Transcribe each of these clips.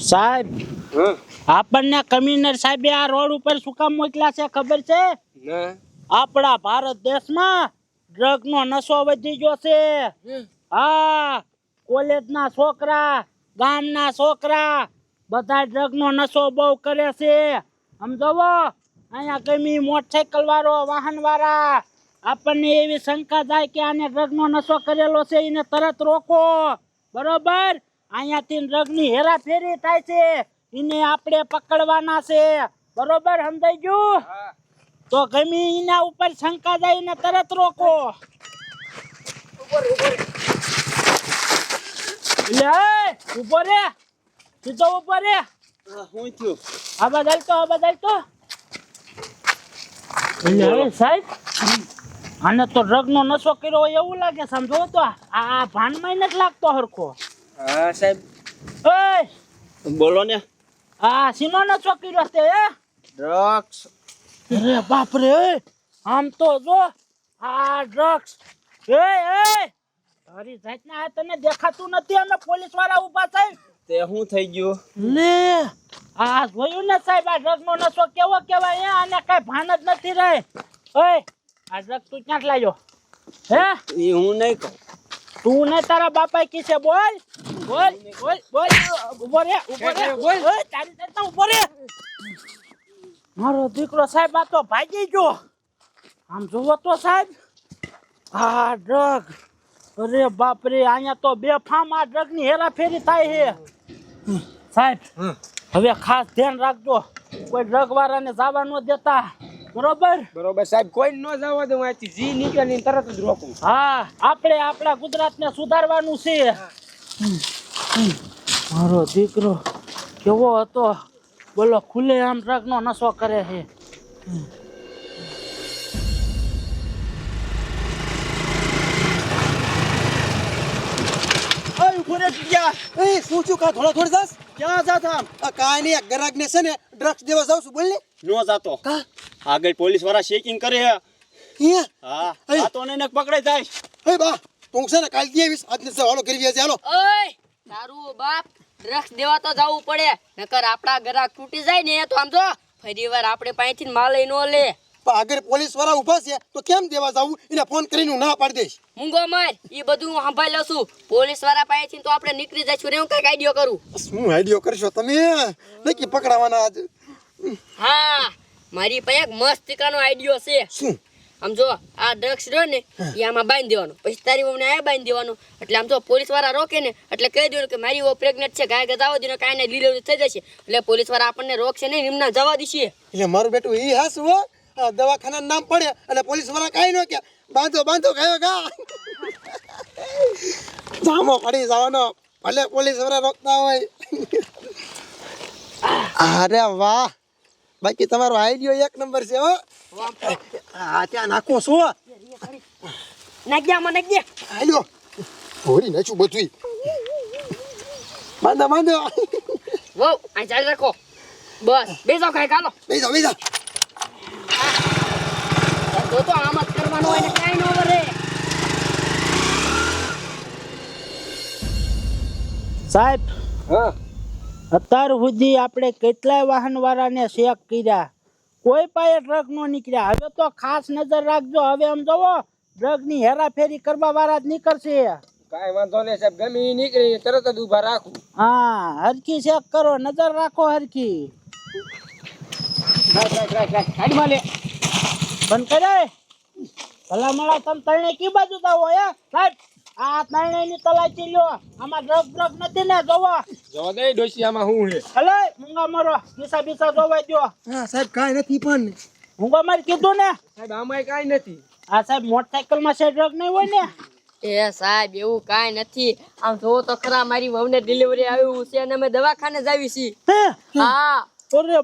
સાહેબ આપણને કમિશનર સાહેબે આ રોડ ઉપર શું કામ મોકલ્યા છે ખબર છે? આપણા ભારત દેશમાં ડ્રગ નો નશો વધી ગયો છે. હા કોલેજના છોકરા ગામના છોકરા બધા ડ્રગ નો નશો બહુ કરે છે. સમજવો? અહીંયા ગમી મોટરસાયકલ વાળો વાહન વાળા આપણને એવી શંકા થાય કે આને ડ્રગ નો નશો કરેલો છે એને તરત રોકો. બરોબર? અહીંયાથી ડ્રગની હેરાફેરી થાય છે. એને આપણે પકડવાના છે. બરોબર સમજાઈ ગયું? તો ગમી એના ઉપર શંકા જાય ને તરત રોકો. ઊભો રે. સીધો ઊભો રે. હું થયું. આ બદલ તો આ બદલ તો સાહેબ આને તો રગ નો નશો કર્યો એવું લાગે સમજો તો. આ આ ભાનમાં નથી લાગતો હરખો. હા સાહેબ. ઓય! બોલો ને. આ સીનો નશો કર્યો છે હે? ડ્રગ્સ. અરે બાપ રે આમ તો જો આ ડ્રગ્સ. એ એ! તારી જાતના આ તને દેખાતું નથી અમે પોલીસવાળા ઊભા છે. તે શું થઈ ગયું? લે આ જોયું ને સાહેબ આ ડ્રગ નો નશો કેવો કેવાય હે? આને કઈ ભાન જ નથી રહે ઓય આ ડ્રગ તું ક્યાંક લાવ્યો? હે? એ હું નહીં કહું. તું ને તારા બાપા કી છે બોલ. બોલ બોલ બોલ ઊભો રે ઊભો રે બોલ? તારી જાતના ઊભો રે. મારો દીકરો સાહેબ આ તો ભાગી ગયો. આમ જોવો તો સાહેબ આ ડ્રગ અરે બાપ રે અહીંયા તો બે ફામ આ ડ્રગની હેરાફેરી થાય છે. સાહેબ હવે ખાસ ધ્યાન રાખજો. કોઈ ડ્રગ વાળાને જવા ન દેતા. બરોબર? બરોબર સાહેબ કોઈ ન જવા દઉં અહીંથી જી નીકળે તરત જ રોકું. હા આપણે આપણા ગુજરાતને સુધારવાનું છે. મારો દીકરો કેવો હતો? બોલો ખુલ્લે આમ ડ્રગનો નશો કરે છે. શું છું કા થોડા થોડા જાસ? ક્યાં જાત આ કાઈ નહીં ગરાગ ને છે ને ડ્રગ્સ દેવા જાઉં છું બોલ ને. નો જાતો. કા? આગળ પોલીસવાળા ચેકિંગ કરે હે હા આ તો ને પકડાઈ જાય. એ બા. છે ને કાલ દી આવીશ. આજને હાલો કરી વ્યાજે હાલો. ઓય તારું બાપ ડ્રગ્સ દેવા તો જવું પડે. નકર આપડા ગ્રાહક તૂટી જાય ને તો આમ જો ફરી વાર આપણે પાસેથી માલ લઈ નો લે. પણ આગળ પોલીસવાળા ઊભા છે તો કેમ દેવા જાવું? એને ફોન કરીને હું ના પાડી દઈશ. મૂંગો માર એ બધું હું સંભાળી લઉં છું. પોલીસવાળા પાસેથી તો આપણે નીકળી જઈશું રે હું કંઈક આઈડિયો કરું. શું આઈડિયો કરશો તમે? નક્કી પકડાવાના આજ. હા મારી પાસે એક મસ્ત ટીકાનો આઈડિયો છે. શું? આમ જો આ ડ્રગ્સ રહ્યો ને એ આમાં બાંધી દેવાનો. પછી તારી વહુને આ બાંધી દેવાનો. એટલે આમ જો પોલીસવાળા રોકે ને એટલે કહી દેવાનું કે મારી વહુ પ્રેગ્નેન્ટ છે ગાય ગજાવો દીનો કાંઈ ડિલિવરી થઈ જશે. એટલે પોલીસવાળા આપણને રોકશે નહીં નિમના જવા દેશે. એટલે મારું બેટું એ હાસ હો. દવાખાના નામ પડે અને પોલીસવાળા કાંઈ ન કે. બાંધો બાંધો ગયો ગા. જામો પડી જવાનો. ભલે પોલીસવાળા રોકતા હોય. અરે વાહ. બાકી તમારો આઈડિયો એક નંબર છે હો. આ ત્યાં નાખો શું નાખ્યા દે નાખ્યા આલ્યો હોરી નાચું બધું બાંધો બાંધો. વહુ આ ચાલ રાખો. બસ બેસો ખાઈ કાલો બેસો બેસો. તો તો આમ જ કરવાનું હોય ને કાંઈ ન વરે સાહેબ હા. અત્યાર સુધી આપણે કેટલાય વાહન વાળાને ચેક કર્યા. કોઈ પાસે ડ્રગ નો નીકળ્યા. હવે તો ખાસ નજર રાખજો. હવે આમ જોવો ડ્રગની હેરાફેરી કરવા વાળા જ નીકળશે. કાંઈ વાંધો નહીં સાહેબ ગમે એ નીકળી તરત જ ઊભા રાખું. હા હરખી ચેક કરો. નજર રાખો હરખી. ગાડીમાં લે. બંધ કરે ભલા મળા તમે તરણે કી બાજુ જાવ હે? સાહેબ આ તરણે ની તલાચી લ્યો આમાં ડ્રગ ડ્રગ નથી ને જોવો. જવા દે ડોસી આમાં શું છે હલે મૂંગા મારો. બીસા બીસા જોવા દો હા સાહેબ કાંઈ નથી પણ. મૂંગા મારી કીધું ને? સાહેબ આમાં કાંઈ નથી. આ સાહેબ મોટરસાયકલમાં છે ડ્રગ નહીં હોય ને? એ સાહેબ એવું કાઈ નથી. આમ જોવો તો ખરા મારી વહુને ડિલિવરી આવ્યું છે અને અમે દવાખાને જ આવી છીએ હે.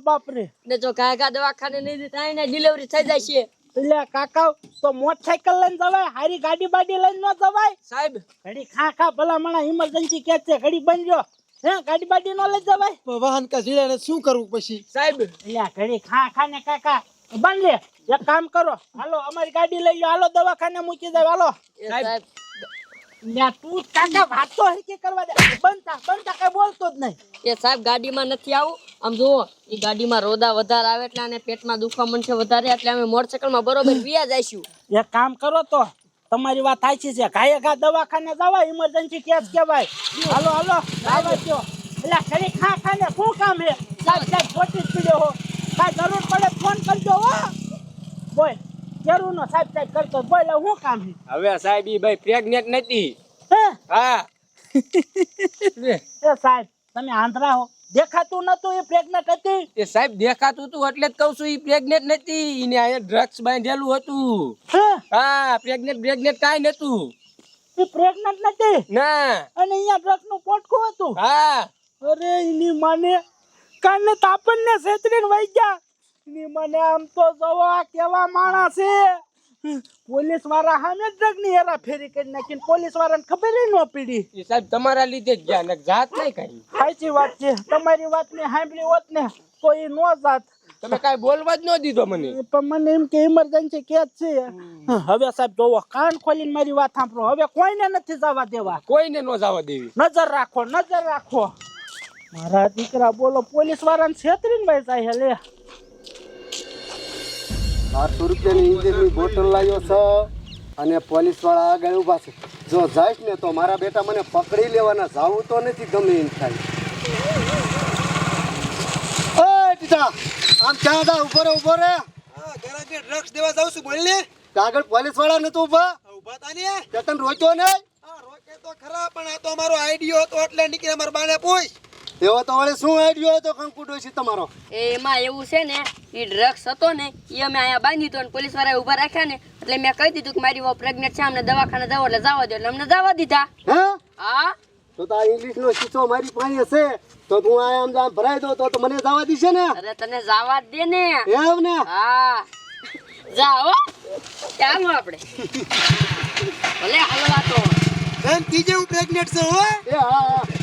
બાપ રે ને જો ઘા દવાખાને નહીં જતા ને ડિલિવરી થઈ જાય છે. એટલે કાકા તો મોટરસાયકલ લઈને જવાય હારી ગાડી બાડી લઈને ન જવાય? સાહેબ. ઘડી ખા ખા ભલા મણા ઇમરજન્સી કે છે ઘડી બનજો હે ગાડી બાડી નો લઈ જવાય? વાહન કા જીડે શું કરવું પછી? સાહેબ. એટલે ઘડી ખા ખા ને કાકા બંધ લે એક કામ કરો હાલો અમારી ગાડી લઈ લો હાલો દવાખાને મૂકી દે હાલો. સાહેબ. તું કાકા વાત તો કરવા દે. બનતા બનતા કઈ બોલતો જ નહીં. એ સાહેબ ગાડીમાં નથી આવું. આમ જુઓ એ ગાડીમાં રોદા વધારે આવે એટલે આને પેટમાં દુખવા મળશે વધારે એટલે અમે મોટરસાયકલમાં બરોબર વ્યા જઈશું. એક કામ કરો તો તમારી વાત સાચી છે. ઘાયે ઘા દવાખાને જવા ઇમરજન્સી કેસ કહેવાય. હાલો હાલો આવવા દો એટલે ખરી ખા ખાને શું કામ છે સાહેબ સાહેબ ખોટી જ પીડ્યો હો કાંઈ જરૂર પડે ફોન કરજો હો બોલ જરૂર નો સાહેબ સાહેબ કરતો બોલે હું કામ છે? હવે સાહેબ ઈ ભાઈ પ્રેગ્નેટ નથી. હે? હા. એ સાહેબ તમે આંધળા હો દેખાતું નતું એ પ્રેગ્નેટ હતી? એ સાહેબ દેખાતું હતું એટલે જ કહું છું ઈ પ્રેગ્નેટ નથી. એને આ ડ્રગ્સ બાંધેલું હતું. હા? પ્રેગ્નેટ પ્રેગ્નેટ કાઈ નતું એ પ્રેગ્નેટ નથી? ના. અને અહીંયા ડ્રગ્સનું પોટકું હતું? હા. અરે એની માને કાને તાપણ ને છેતરીને વઈ ગયા. એની મને આમ તો જવો આ કેવા માણસ છે? પોલીસવાળા સામે ડ્રગની હેરા ફેરી કરી નાખી પોલીસ વાળાને ખબર ન પડી. એ સાહેબ તમારા લીધે જ ગયા ને જાત નહીં કઈ સાચી વાત છે. તમારી વાત ને સાંભળી હોત ને તો એ નો જાત. તમે કઈ બોલવા જ ન દીધો મને. પણ મને એમ કે ઇમરજન્સી કેસ છે. હવે સાહેબ જોવો કાન ખોલીને મારી વાત સાંભળો. હવે કોઈને નથી જવા દેવા. કોઈને ન જવા દેવી. નજર રાખો નજર રાખો. મારા દીકરા બોલો પોલીસ વાળાને છેતરીને ભાઈ જાય લે. આઠસો રૂપિયાની ઇન્જિનની બોટલ લાવ્યો છે અને પોલીસવાળા આગળ ઊભા છે. જો જાઈશ ને તો મારા બેટા મને પકડી લેવાના જાવું તો નથી ગમે એમ થાય. ટીટા આમ ક્યાં હતા ઊભો રે ઊભો રે ગરાકે ડ્રગ્સ દેવા જાઉં છું બોલ ને આગળ પોલીસવાળા નતો ઊભા. ઊભા તા ને. તને રોક્યો નહીં? હા રોકે તો ખરા પણ આ તો અમારો આઈડિયો હતો એટલે નીકળે મારા બાને પૂછ. એવો તો વળી શું આડ્યો હતો? કંકુડો છે તમારો. એ એમાં એવું છે ને એ ડ્રગ્સ હતો ને એ અમે અહીંયા બાંધી અને પોલીસવાળા ઊભા રાખ્યા ને એટલે મેં કહી દીધું કે મારી વહુ પ્રેગ્નેન્ટ છે અમને દવાખાને જાવ એટલે જવા દો. એટલે અમને જવા દીધા. હે? હા? તો તો આ ઇંગ્લિશનો શીશો મારી પાસે છે. તો તું આ આમ જામ ભરાઈ દો તો મને જવા દીશે ને. અરે તને જવા દે ને. એમ ને? હા. જાઓ ચાલો આપણે ભલે હાલો વાતો. એમ તીજે હું પ્રેગ્નેટ છું હો. એ હા.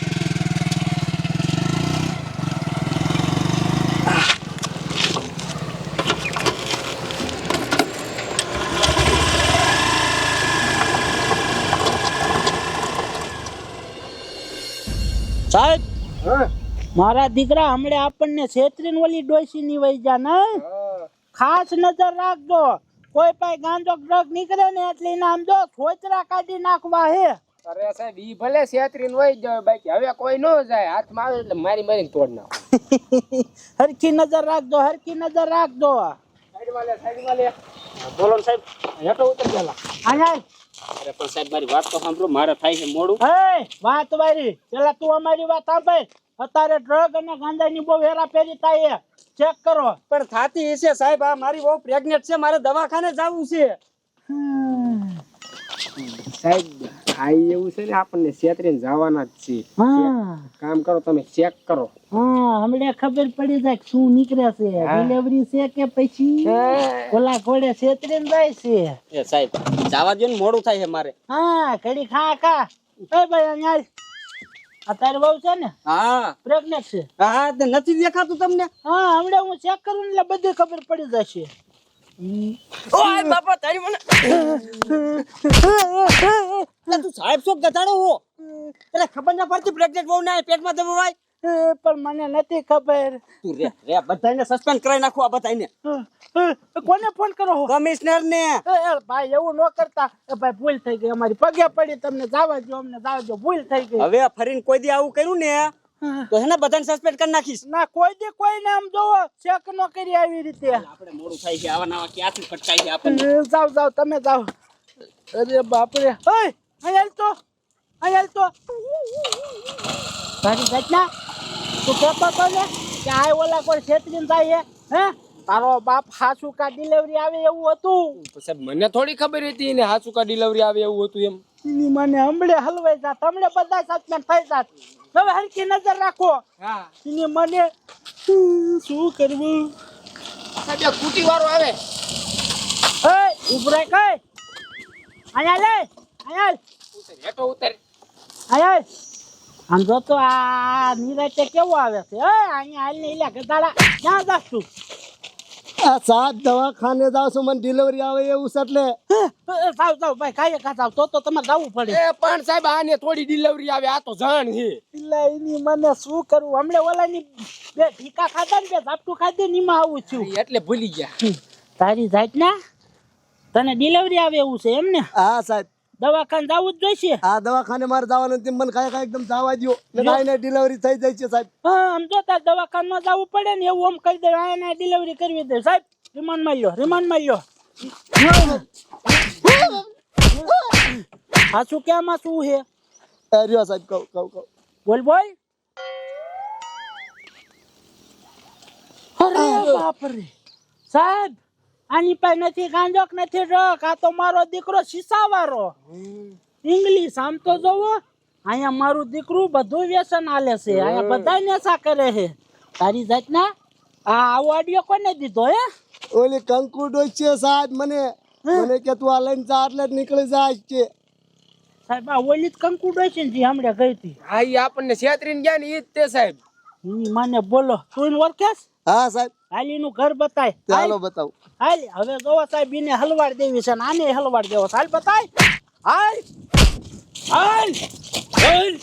સાહેબ મારા દીકરા હમણે આપણને છેતરીન ઓલી ડોસી ની વઈ જા ને ખાસ નજર રાખજો. કોઈ પાસે ગાંજો ડ્રગ નીકળે ને એટલે નામ આમ જો છોતરા કાઢી નાખવા હે? અરે સાહેબ ઈ ભલે છેતરીન વહી જાય બાકી હવે કોઈ નો જાય. હાથમાં આવે એટલે મારી મારીને તોડ નાખો. હરખી નજર રાખજો હરખી નજર રાખજો. સાઈડમાં લે સાઈડમાં લે. બોલો સાહેબ હેઠો ઉતર પેલા આયા. અરે પણ સાહેબ મારી વાત તો સાંભળો મારે થાય છે મોડું. હે વાત વારી. પેલા તું અમારી વાત સાંભળ. અત્યારે ડ્રગ અને ગાંજાની બહુ હેરાફેરી થાય છે. ચેક કરો. પણ થાતી છે સાહેબ આ મારી બહુ પ્રેગ્નેટ છે મારે દવાખાને જવું છે. સાહેબ આ એવું છે ને આપણને છેતરીને જવાના જ છે. કામ કરો તમે ચેક કરો. હા હમણાં ખબર પડી જાય શું નીકળે છે. ડિલિવરી છે કે પછી? ઓલા ઘોડે છેતરીને જાય છે. એ સાહેબ જવા દો ને મોડું થાય છે મારે. હા ઘડી ખા ખા. એ ભાઈ અહીંયા અત્યારે બહુ છે ને? હા. પ્રેગ્નેટ છે. હા તે નથી દેખાતું તમને? હા હમણાં હું ચેક કરું ને એટલે બધી ખબર પડી જશે. ઓય બાપા તારી મને તું સાહેબ શું ગધાડો હો? તને ખબર ના પડતી પ્રેગ્નેન્ટ બહુ ના પેટમાં દબાવાય પણ મને નથી ખબર. તું રે રે બધાને સસ્પેન્ડ કરાવી નાખો આ બધાને કોને ફોન કરો કમિશનર ને ભાઈ એવું ન કરતા. ભાઈ ભૂલ થઈ ગઈ. અમારી પગે પડી. તમને જવા દો અમને જવા દો ભૂલ થઈ ગઈ. હવે ફરીને કોઈ દી આવું કર્યું ને? તો હે ને બધાને સસ્પેન્ડ કરી નાખીશ? ના કોઈ દે કોઈ નામ જોવો ચેક ન કરી આવી રીતે. આપણે મોડું થાય છે આવા નાવા ક્યાંથી ફટકાય છે આપણને? જાવ જાઓ તમે જાવ અરે બાપરે. ઓય અહીંયા તો. અહીંયા તો. તારી ઘટના? તું કહેતો તો ને કે આ ઓલા કોઈ છેતરીને જાય હે? તારો બાપ હાસુકા ડિલિવરી આવે એવું હતું. તો સાહેબ મને થોડી ખબર હતી ને હાસુકા ડિલિવરી આવે એવું હતું એમ. મને હમણે હલવાઈ જા તમને બધા સસ્પેન્ડ થઈ જાત. હવે હરખી નજર રાખો. એને મને શું કરવું? સાહેબ કુટી વાળો આવે. એ ઉભરાય કઈ અહીંયા લે અહીંયા હેઠો ઉતર. અહીંયા આમ જો તો આ નિરાતે કેવો આવે છે? એ અહીંયા હાલ ને એલા ગધાડા ક્યાં જાસ તું આ સાત દવાખાને જાવ છું મને ડિલિવરી આવે એવું છે એટલે. સાવ સાવ ભાઈ કાંઈ કા સાવ તો તો તમારે જવું પડે. એ પણ સાહેબ આને થોડી ડિલિવરી આવે આ તો જાણ છે. એટલે એની મને શું કરવું હમણાં ઓલાની બે ઠીકા ખાધા ને બે ઝાપટું ખાધી ને એમાં આવું છું એટલે ભૂલી ગયા. તારી જાત ના તને ડિલિવરી આવે એવું છે એમ ને? હા સાહેબ. દવાખાને જવું જ જોઈશે. આ દવાખાને મારે જવાનું તેમ મને કાંઈ કાંઈ એકદમ જવા દો ને કાંઈ ડિલિવરી થઈ જાય છે સાહેબ. હા આમ જો દવાખાને દવાખાનમાં જવું પડે ને એવું આમ કહી દે આને ડિલિવરી કરવી દે સાહેબ રિમાન્ડમાં લ્યો રિમાન્ડમાં લ્યો. સાચું કેમ આ શું હે રહ્યો સાહેબ કહું કહું કહું. બોલ બોલ. અરે બાપ રે. સાહેબ આની પાસે નથી ગાંજોક નથી રક આ તો મારો દીકરો શીશાવાળો. ઇંગ્લિશ આમ તો જોવો અહીંયા મારું દીકરું બધું વ્યસન હાલે છે. અહીંયા બધા નશા કરે છે. તારી જાતના આ આવો ઓડિયો કોને દીધો હે? ઓલી કંકુ છે સાહેબ મને મને કે તું આ લઈને જા એટલે નીકળી જાય છે. સાહેબ આ ઓલી કંકુ ને જે હમણાં ગઈ હતી. હા આપણને છેતરીને ગયા ને એ જ તે સાહેબ. એની માને બોલો તું ઓળખેસ હા સાહેબ. હાલીનું ઘર બતાય. ચાલો બતાવું. હાલ. હવે જોવો સાહેબ એને હલવાડ દેવી છે ને આને હલવાડ દેવો. હાલ બતાય. હાલ. હાલ. હાલ.